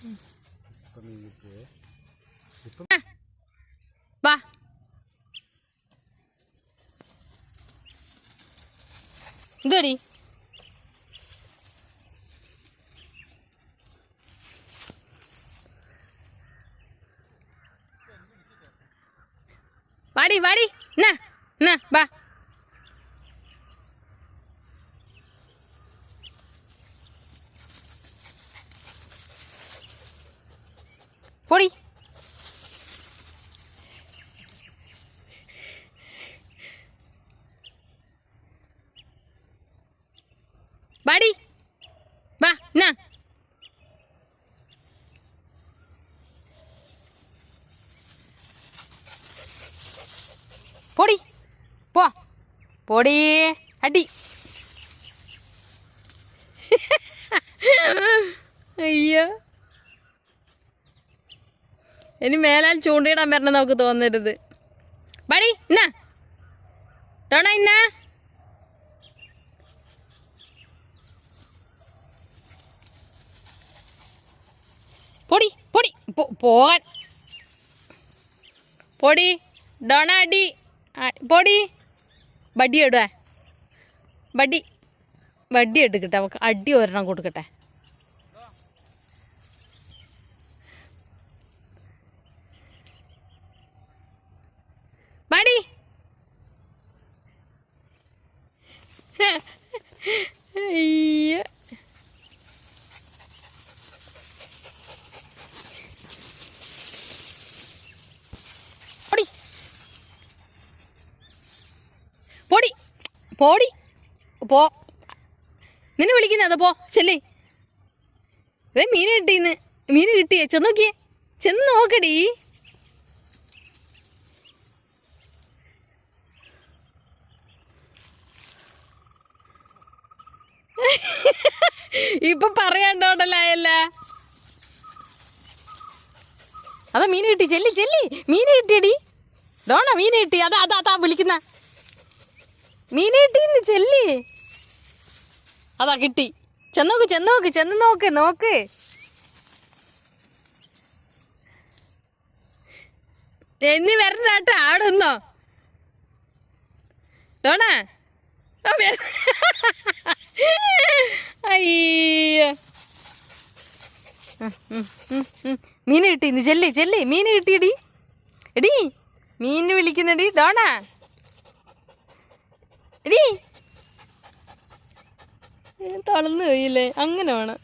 ഇപ്പം മീൻ കിട്ടിയേ വാ എന്തോടി വാടി വാടി വാടി. വാ എന്നാ പൊടി. പോ. പൊടി. അടി. അയ്യോ. ഇനി മേലാൽ ചൂണ്ടയിടാൻ വരണം നമുക്ക് തോന്നരുത്. ബടി എന്നാ ടോണ ഇന്നാ. പൊടി പൊടി. പോകാൻ പൊടി ഡൊണാടി. പൊടി. ബഡ്ഡി ഇടുക ബഡ്ഡി ബഡ്ഡി എടുക്കട്ടെ നമുക്ക് അടി ഒരെണ്ണം കൊടുക്കട്ടെ. ബഡി അയ്യോ പൊടി പൊടി പോടി. പോ. നിന്നെ വിളിക്കുന്നത് പോ. ചെല്ലേ. ഇതേ മീൻ കിട്ടിന്ന് മീൻ കിട്ടിയേ. ചെന്ന് നോക്കിയേ. ചെന്ന് നോക്കടി. ഇപ്പൊ പറയാണ്ടോണ്ടല്ലായല്ല അതാ മീൻ കിട്ടി. ചെല്ലി ചെല്ലി. മീൻ കിട്ടിയടി. ഡോണ മീൻ കിട്ടി. അതാ അതാ അതാ വിളിക്കുന്ന. മീൻ കിട്ടിന്ന് ചെല്ലി. അതാ കിട്ടി. ചെന്നോക്ക് ചെന്നോക്ക് ചെന്ന് നോക്ക് നോക്ക് എന്നി വരണ്ടാട്ട ആടുന്നോ ഡോണ. അയ്യ. ഉം, ഉം, ഉം. ചെല്ലി ചെല്ലി. മീൻ കിട്ടിയടി. എടി മീൻ വിളിക്കുന്നടി. ഡോണ. തളർന്നു പോയില്ലേ? അങ്ങനെ വേണം.